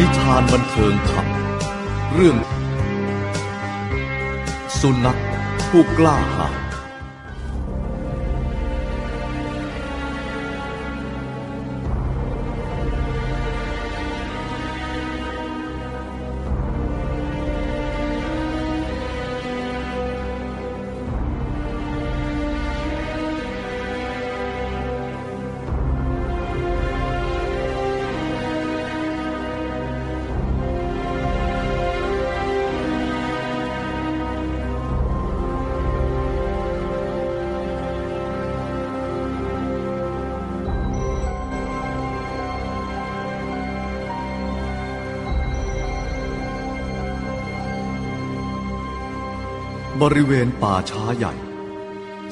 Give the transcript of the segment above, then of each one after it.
นิทานบันเทิงธรรม เรื่อง สุนัขผู้กล้าหาญ บริเวณป่าช้าใหญ่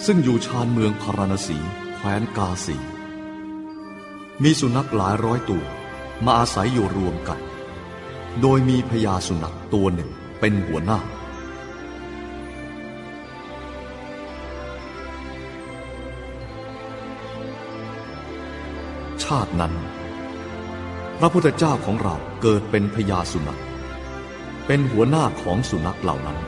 ซึ่งอยู่ชานเมืองพาราณสีแคว้นกาสี มีสุนัขหลายร้อยตัว มาอาศัยอยู่รวมกัน โดยมีพญาสุนัขตัวหนึ่งเป็นหัวหน้า ชาตินั้น พระพุทธเจ้าของเราเกิดเป็นพญาสุนัข เป็นหัวหน้าของสุนัขเหล่านั้น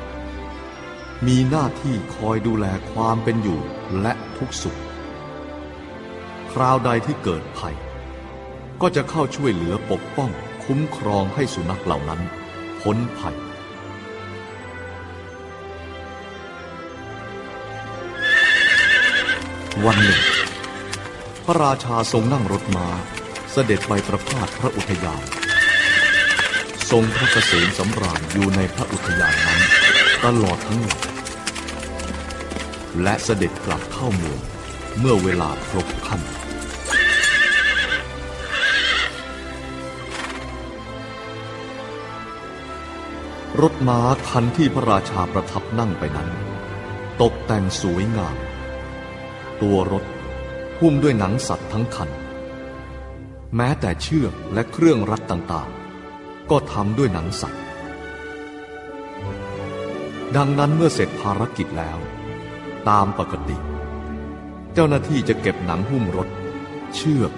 มีหน้าที่คอยดูแลความเป็นอยู่และทุกสุข คราวใดที่เกิดภัย ก็จะเข้าช่วยเหลือปกป้องคุ้มครองให้สุนัขเหล่านั้นพ้นภัย วันหนึ่ง พระราชาทรงนั่งรถม้า เสด็จไปประพาสพระอุทยาน ทรงพระเกษมสำราญอยู่ในพระอุทยานนั้น ตลอดทั้งวันและเสด็จกลับเข้าเมืองเมื่อเวลาครบค่ำรถม้าคันที่พระราชาประทับนั่งไปนั้น ตกแต่งสวยงาม ตัวรถหุ้มด้วยหนังสัตว์ทั้งคัน แม้แต่เชือกและเครื่องรัดต่างๆ ก็ทำด้วยหนังสัตว์ ดังนั้นเมื่อเสร็จภารกิจแล้ว ตามปกติ เจ้าหน้าที่จะเก็บหนังหุ้มรถ เชือก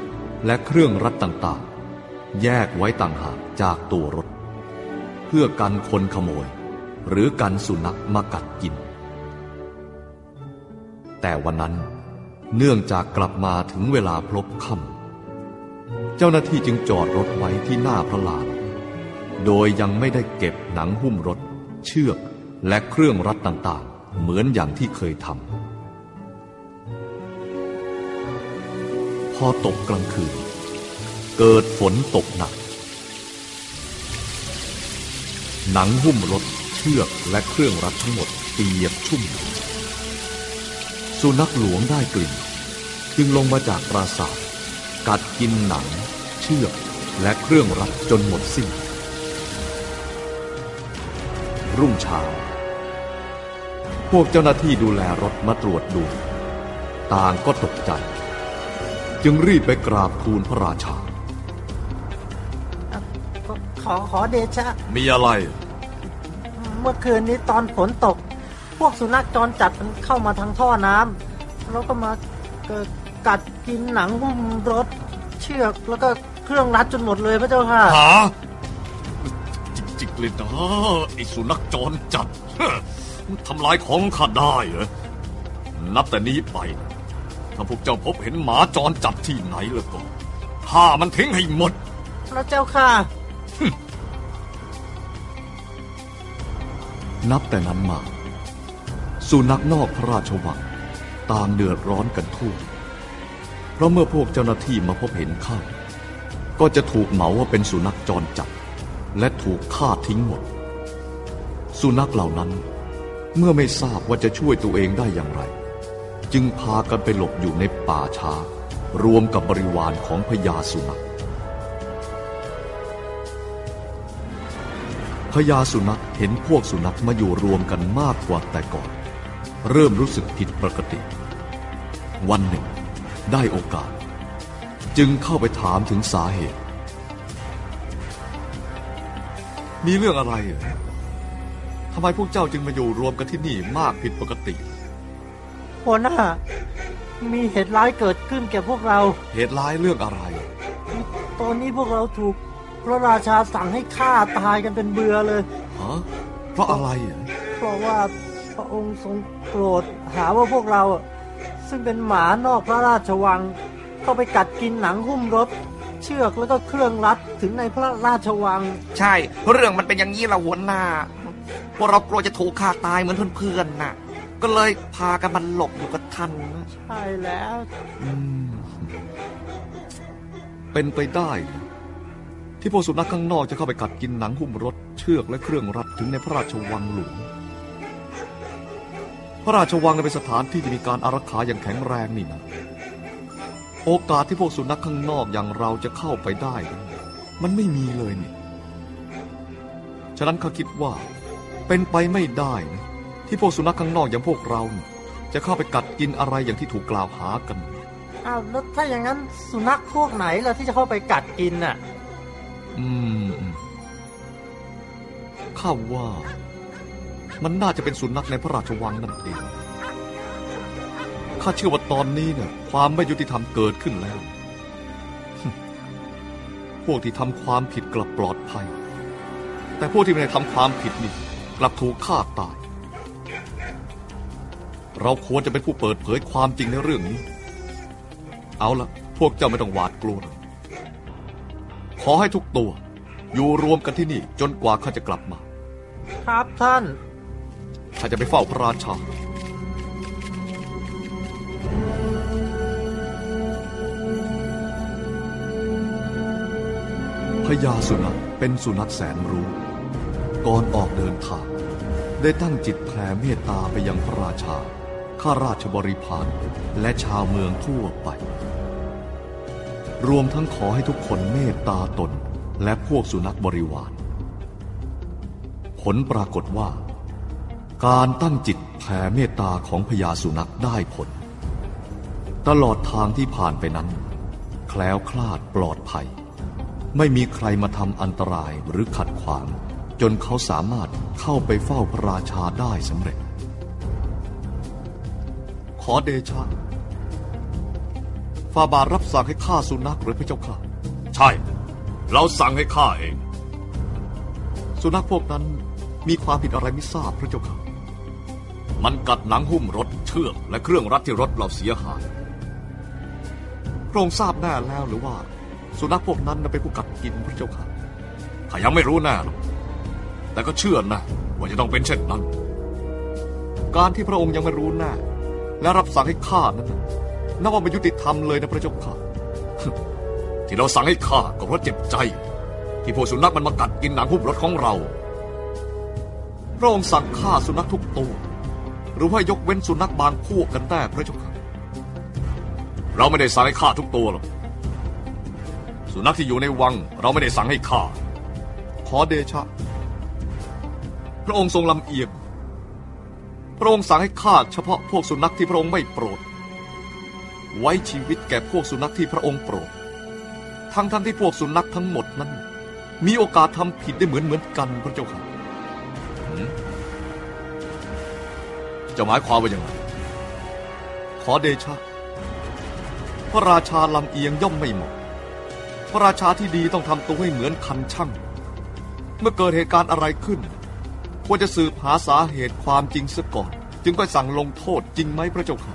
และเครื่องรัดต่างๆ แยกไว้ต่างหากจากตัวรถ เพื่อกันคนขโมย หรือกันสุนัขมากัดกิน แต่วันนั้นเนื่องจากกลับมาถึงเวลาพลบค่ำเจ้าหน้าที่จึงจอดรถไว้ที่หน้าพระลาน โดยยังไม่ได้เก็บหนังหุ้มรถ เชือก และเครื่องรัดต่างๆ เหมือนอย่างที่เคยทำ พอตกกลางคืน เกิดฝนตกหนัก หนังหุ้มรถเชือกและเครื่องรัดทั้งหมดเปียกชุ่ม สุนัขหลวงได้กลิ่น จึงลงมาจากปราสาท กัดกินหนัง เชือกและเครื่องรัดจนหมดสิ้น รุ่งเช้า พวกเจ้าหน้าที่ดูแลรถมาตรวจดู ต่างก็ตกใจ จึงรีบไปกราบทูลพระราชาขอขอขอเดชะ มีอะไร เมื่อคืนนี้ตอนฝนตก พวกสุนัขจรจัดมันเข้ามาทางท่อน้ำแล้วก็มาเกิดกัดกินหนังหุ้มรถเชือกแล้วก็เครื่องรัดจนหมดเลยพระเจ้าค่ะ หาจริงๆเลยนะไอ้สุนัขจรจัด ทำลายของข้าได้เหรอ นับแต่นี้ไป ถ้าพวกเจ้าพบเห็นหมาจรจัดที่ไหนแล้วก็ฆ่ามันทิ้งให้หมด พระเจ้าค่ะ นับแต่นั้นมา สุนัขนอกพระราชวังต่างเดือดร้อนกันทั่ว เพราะเมื่อพวกเจ้าหน้าที่มาพบเห็นเข้า ก็จะถูกเหมาว่าเป็นสุนัขจรจัด และถูกฆ่าทิ้งหมด สุนัขเหล่านั้น เมื่อไม่ทราบว่าจะช่วยตัวเองได้อย่างไร จึงพากันไปหลบอยู่ในป่าช้า รวมกับบริวารของพญาสุนัขพญาสุนัขเห็นพวกสุนัขมาอยู่รวมกันมากกว่าแต่ก่อน เริ่มรู้สึกผิดปกติ วันหนึ่ง ได้โอกาส จึงเข้าไปถามถึงสาเหตุ มีเรื่องอะไรเหรอทำไมพวกเจ้าจึงมาอยู่รวมกันที่นี่มากผิดปกติหัวหน้า มีเหตุร้ายเกิดขึ้นแก่พวกเรา เหตุร้ายเรื่องอะไร ตอนนี้พวกเราถูกพระราชาสั่งให้ฆ่าตายกันเป็นเบื่อเลยฮะเพราะอะไรอะเพราะว่าพระองค์ทรงโกรธหาว่าพวกเราอะซึ่งเป็นหมานอกพระราชวัง เข้าไปกัดกินหนังหุ้มรถ เชือกแล้วก็เครื่องรัดถึงในพระราชวัง ใช่ เรื่องมันเป็นอย่างนี้ละหัวหน้า พวกเรากลัวจะถูกฆ่าตายเหมือนเพื่อนๆน่ะ ก็เลยพากันมันหลบอยู่กับท่านนะใช่แล้ว อืมเป็นไปได้เหรอที่พวกสุนัขข้างนอกจะเข้าไปกัดกินหนังหุ้มรถ เชือกและเครื่องรัดถึงในพระราชวังหลวง พระราชวังเป็นสถานที่ที่มีการอารักขาอย่างแข็งแรงนี่นะ โอกาสที่พวกสุนัขข้างนอกอย่างเราจะเข้าไปได้นั้นมันไม่มีเลยนี่ ฉะนั้นเขาคิดว่า เป็นไปไม่ได้นะที่พวกสุนัขข้างนอกอย่างพวกเราเนี่ยจะเข้าไปกัดกินอะไรอย่างที่ถูกกล่าวหากัน อ้าวแล้วถ้าอย่างนั้นสุนัขพวกไหนล่ะที่จะเข้าไปกัดกินน่ะ อืมอืมข้าว่า มันน่าจะเป็นสุนัขในพระราชวังนั่นเอง ข้าเชื่อว่าตอนนี้เนี่ยความไม่ยุติธรรมเกิดขึ้นแล้ว พวกที่ทำความผิดกลับปลอดภัย แต่พวกที่ไม่ได้ทำความผิดนี่กลับถูกฆ่าตาย เราควรจะเป็นผู้เปิดเผยความจริงในเรื่องนี้ เอาละพวกเจ้าไม่ต้องหวาดกลัวหรอกขอให้ทุกตัวอยู่รวมกันที่นี่จนกว่าข้าจะกลับมา ครับท่าน ข้าจะไปเฝ้าพระราชา พญาสุนัขเป็นสุนัขแสนรู้ ก่อนออกเดินทาง ได้ตั้งจิตแผ่เมตตาไปยังพระราชา ข้าราชบริพารและชาวเมืองทั่วไป รวมทั้งขอให้ทุกคนเมตตาตนและพวกสุนัขบริวาร ผลปรากฏว่า การตั้งจิตแผ่เมตตาของพญาสุนัขได้ผล ตลอดทางที่ผ่านไปนั้น แคล้วคลาดปลอดภัย ไม่มีใครมาทำอันตรายหรือขัดขวาง จนเขาสามารถเข้าไปเฝ้าพระราชาได้สำเร็จ ขอเดชะฟาบาทรับสั่งให้ฆ่าสุนัขหรือพระเจ้าค่ะ ใช่ เราสั่งให้ฆ่าเอง สุนัขพวกนั้นมีความผิดอะไรไม่ทราบพระเจ้าค่ะ มันกัดหนังหุ้มรถเชือกและเครื่องรัดที่รถเราเสียหายพระองค์ทราบแน่แล้วหรือว่า สุนัขพวกนั้นน่ะเป็นผู้กัด กินพระเจ้าค่ะข้ายังไม่รู้แน่หรอกแต่ก็เชื่อนะว่าจะต้องเป็นเช่นนั้น การที่พระองค์ยังไม่รู้แน่และรับสั่งให้ฆ่านั้นน่ะนับว่าไม่ยุติธรรมเลยนะพระเจ้าค่ะ ที่เราสั่งให้ฆ่าก็เพราะเจ็บใจ ที่พวกสุนัขมันมากัดกินหนังหุ้มรถของเรา พระองค์สั่งฆ่าสุนัขทุกตัว หรือว่ายกเว้นสุนัขบางพวกกันแน่พระเจ้าค่ะ เราไม่ได้สั่งให้ฆ่าทุกตัวหรอก สุนัขที่อยู่ในวัง เราไม่ได้สั่งให้ฆ่า ขอเดชะ พระองค์ทรงลำเอียงพระองค์สั่งให้ฆ่าเฉพาะพวกสุนัขที่พระองค์ไม่โปรด ไว้ชีวิตแก่พวกสุนัขที่พระองค์โปรด ทั้งทั้งที่พวกสุนัขทั้งหมดนั้น มีโอกาสทำผิดได้เหมือนเหมือนกันพระเจ้าค่ะจะหมายความว่ายังไงขอเดชะพระราชาลำเอียงย่อมไม่เหมาะ พระราชาที่ดีต้องทำตัวให้เหมือนคันช่าง เมื่อเกิดเหตุการณ์อะไรขึ้น ควรจะสืบหาสาเหตุความจริงเสียก่อน จึงค่อยสั่งลงโทษจริงไหมพระเจ้าค่ะ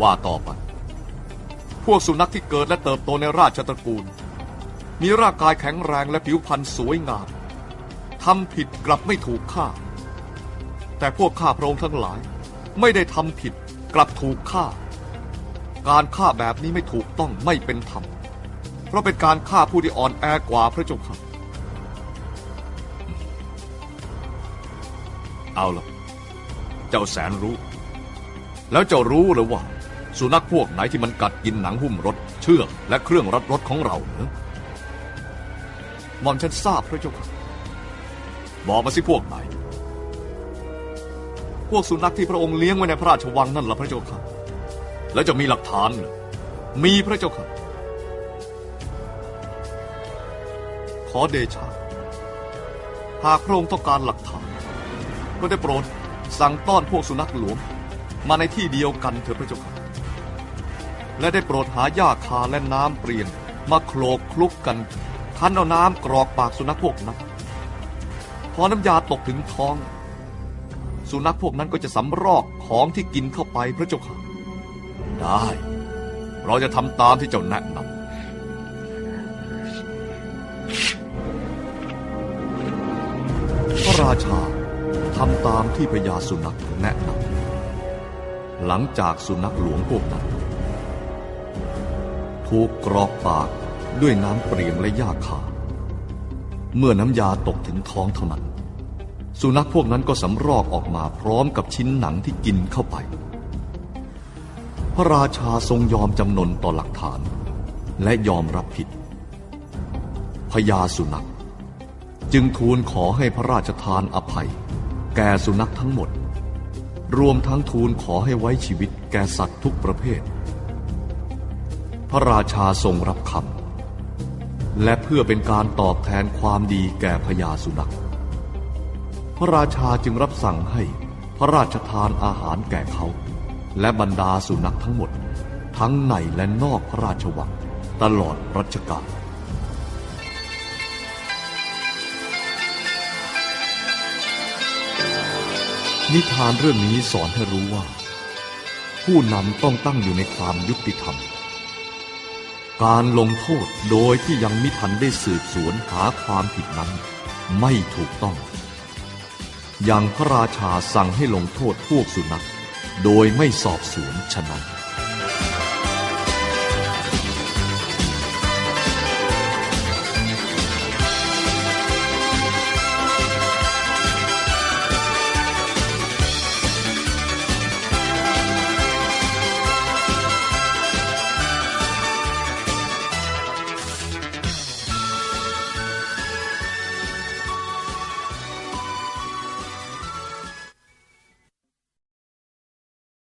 ว่าต่อไป พวกสุนัขที่เกิดและเติบโตในราชตระกูล มีร่างกายแข็งแรงและผิวพรรณสวยงามทำผิดกลับไม่ถูกฆ่า แต่พวกข้าพระองค์ทั้งหลาย ไม่ได้ทำผิดกลับถูกฆ่า การฆ่าแบบนี้ไม่ถูกต้องไม่เป็นธรรม เพราะเป็นการฆ่าผู้ที่อ่อนแอกว่าพระเจ้าค่ะ เอาละเจ้าแสนรู้ แล้วเจ้ารู้หรือว่า สุนัขพวกไหนที่มันกัดกินหนังหุ้มรถ เชือกและเครื่องรัดรถของเราเนอะหม่อมฉันทราบพระเจ้าค่ะ บอกมาสิพวกไหน พวกสุนัขที่พระองค์เลี้ยงไว้ในพระราชวังนั่นแหละพระเจ้าค่ะ แล้วจะมีหลักฐานเหรอมีพระเจ้าค่ะ ขอเดชะหากพระองค์ต้องการหลักฐาน ก็ได้โปรดสั่งต้อนพวกสุนัขหลวงมาในที่เดียวกันเถิดพระเจ้าค่ะ และได้โปรดหาหญ้าคาและน้ำเปลี่ยนมาโคลกคลุกกัน คั้นเอาน้ำกรอกปากสุนัขพวกนั้นพอน้ำยาตกถึงท้อง สุนัขพวกนั้นก็จะสำรอกของที่กินเข้าไปพระเจ้าค่ะ ได้ เราจะทำตามที่เจ้าแนะนำพระราชาทำตามที่พญาสุนัขแนะนำหลังจากสุนัขหลวงพวกนั้น ถูกกรอกปากด้วยน้ำเปรียงและหญ้าคาเมื่อน้ำยาตกถึงท้องเท่านั้น สุนัขพวกนั้นก็สำรอกออกมาพร้อมกับชิ้นหนังที่กินเข้าไป พระราชาทรงยอมจำนนต่อหลักฐาน และยอมรับผิดพญาสุนัข จึงทูลขอให้พระราชทานอภัย แก่สุนัขทั้งหมด รวมทั้งทูลขอให้ไว้ชีวิตแก่สัตว์ทุกประเภท พระราชาทรงรับคำและเพื่อเป็นการตอบแทนความดีแก่พญาสุนัข พระราชาจึงรับสั่งให้พระราชทานอาหารแก่เขา และบรรดาสุนัขทั้งหมด ทั้งในและนอกพระราชวัง ตลอดรัชกาลนิทานเรื่องนี้สอนให้รู้ว่า ผู้นำต้องตั้งอยู่ในความยุติธรรม การลงโทษโดยที่ยังมิทันได้สืบสวนหาความผิดนั้น ไม่ถูกต้อง อย่างพระราชาสั่งให้ลงโทษพวกสุนัข โดยไม่สอบสวนฉะนั้น